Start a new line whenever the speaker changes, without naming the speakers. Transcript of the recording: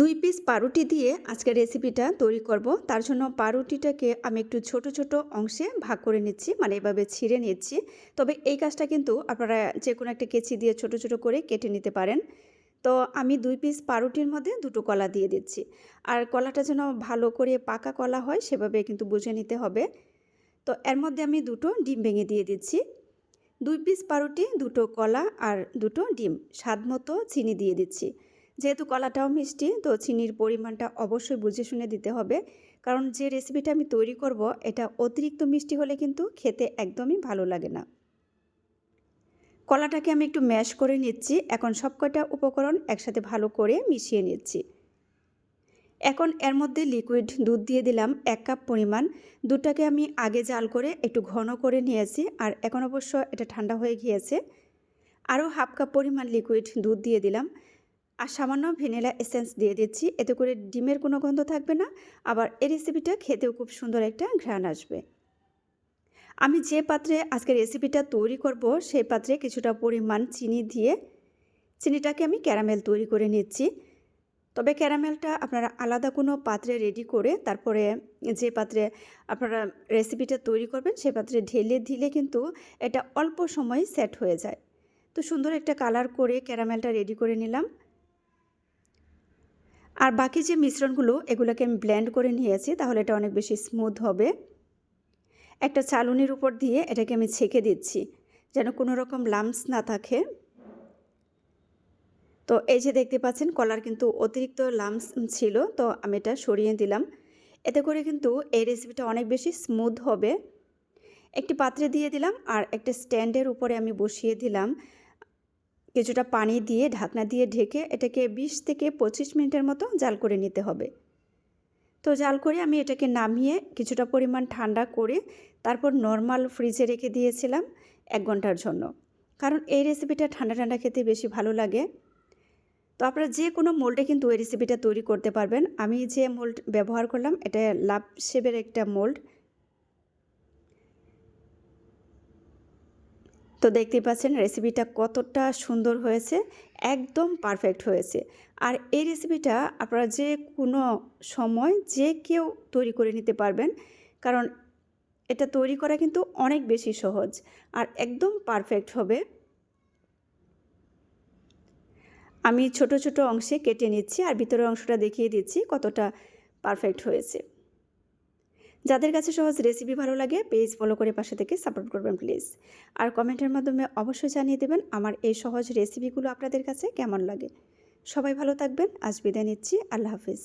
দুই পিস পাউরুটি দিয়ে আজকের রেসিপিটা তৈরি করব। তার জন্য পাউরুটিটাকে আমি একটু ছোট ছোট অংশে ভাগ করে নিচ্ছি মানে এভাবে ছিঁড়ে নিচ্ছি। তবে এই কাজটা কিন্তু আপনারা যে কোনো একটা কেচি দিয়ে ছোট ছোট করে কেটে নিতে পারেন। তো আমি দুই পিস পাউরুটির মধ্যে দুটো কলা দিয়ে দিচ্ছি। আর কলাটা যেন ভালো করে পাকা কলা হয়, সেভাবে কিন্তু বুঝে নিতে হবে। তো এর মধ্যে আমি দুটো ডিম ভেঙে দিয়ে দিচ্ছি। দুই পিস পাউরুটি দুটো কলা আর দুটো ডিম, স্বাদ মতো চিনি দিয়ে দিচ্ছি। যেহেতু কলাটাও মিষ্টি, তো চিনির পরিমাণটা অবশ্যই বুঝে শুনে দিতে হবে। কারণ যে রেসিপিটা আমি তৈরি করব, এটা অতিরিক্ত মিষ্টি হলে কিন্তু খেতে একদমই ভালো লাগে না। কলাটাকে আমি একটু ম্যাশ করে নিচ্ছি। এখন সব কয়টা উপকরণ একসাথে ভালো করে মিশিয়ে নিচ্ছি। এখন এর মধ্যে লিকুইড দুধ দিয়ে দিলাম এক কাপ পরিমাণ। দুধটাকে আমি আগে জাল করে একটু ঘন করে নিয়েছি আর এখন অবশ্য এটা ঠান্ডা হয়ে গিয়েছে। আরও হাফ কাপ পরিমাণ লিকুইড দুধ দিয়ে দিলাম। আর সামান্য ভ্যানিলা এসেন্স দিয়ে দিচ্ছি। এতে করে ডিমের কোনো গন্ধ থাকবে না। আবার এই রেসিপিটা খেতেও খুব সুন্দর একটা ঘ্রাণ আসবে। আমি যে পাত্রে আজকে রেসিপিটা তৈরি করব, সেই পাত্রে কিছুটা পরিমাণ চিনি দিয়ে চিনিটাকে আমি ক্যারামেল তৈরি করে নিচ্ছি। তবে ক্যারামেলটা আপনারা আলাদা কোনো পাত্রে রেডি করে তারপরে যে পাত্রে আপনারা রেসিপিটা তৈরি করবেন, সে পাত্রে ঢেলে দিলে কিন্তু এটা অল্প সময় সেট হয়ে যায়। তো সুন্দর একটা কালার করে ক্যারামেলটা রেডি করে নিলাম। আর বাকি যে মিশ্রণগুলো, এগুলোকে আমি ব্লেন্ড করে নিয়েছি, তাহলে এটা অনেক বেশি স্মুথ হবে। একটা চালুনির উপর দিয়ে এটাকে আমি ছেঁকে দিচ্ছি, যেন কোনো রকম লামস না থাকে। তো এই যে দেখতে পাচ্ছেন, কলার কিন্তু অতিরিক্ত লামস ছিল, তো আমি এটা সরিয়ে দিলাম। এতে করে কিন্তু এই রেসিপিটা অনেক বেশি স্মুথ হবে। একটি পাত্রে দিয়ে দিলাম, আর একটা স্ট্যান্ডের উপরে আমি বসিয়ে দিলাম। কিছুটা পানি দিয়ে ঢাকনা দিয়ে ঢেকে এটাকে ২০ থেকে পঁচিশ মিনিটের মতো জাল করে নিতে হবে। তো জাল করে আমি এটাকে নামিয়ে কিছুটা পরিমাণ ঠান্ডা করে তারপর নর্মাল ফ্রিজে রেখে দিয়েছিলাম এক ঘণ্টার জন্য। কারণ এই রেসিপিটা ঠান্ডা ঠান্ডা খেতে বেশি ভালো লাগে। তো আপনারা যে কোনো মোল্ডে কিন্তু এই রেসিপিটা তৈরি করতে পারবেন। আমি যে মোল্ড ব্যবহার করলাম, এটা লাভ শেপের একটা মোল্ড তো দেখতেই পাচ্ছেন রেসিপিটা কতটা সুন্দর হয়েছে, একদম পারফেক্ট হয়েছে। আর এই রেসিপিটা আপনারা যে কোনো সময় যে কেউ তৈরি করে নিতে পারবেন, কারণ এটা তৈরি করা কিন্তু অনেক বেশি সহজ আর একদম পারফেক্ট হবে। আমি ছোট ছোট অংশে কেটে নিচ্ছি আর ভিতরের অংশটা দেখিয়ে দিচ্ছি কতটা পারফেক্ট হয়েছে। যাদের কাছে সহজ রেসিপি ভালো লাগে পেজ ফলো করে পাশে থেকে সাপোর্ট করবেন প্লিজ আর কমেন্টের মাধ্যমে অবশ্যই জানিয়ে দেবেন আমার এই সহজ রেসিপিগুলো আপনাদের কাছে কেমন লাগে। সবাই ভালো থাকবেন, আজ বিদায় নিচ্ছি, আল্লাহ হাফিজ।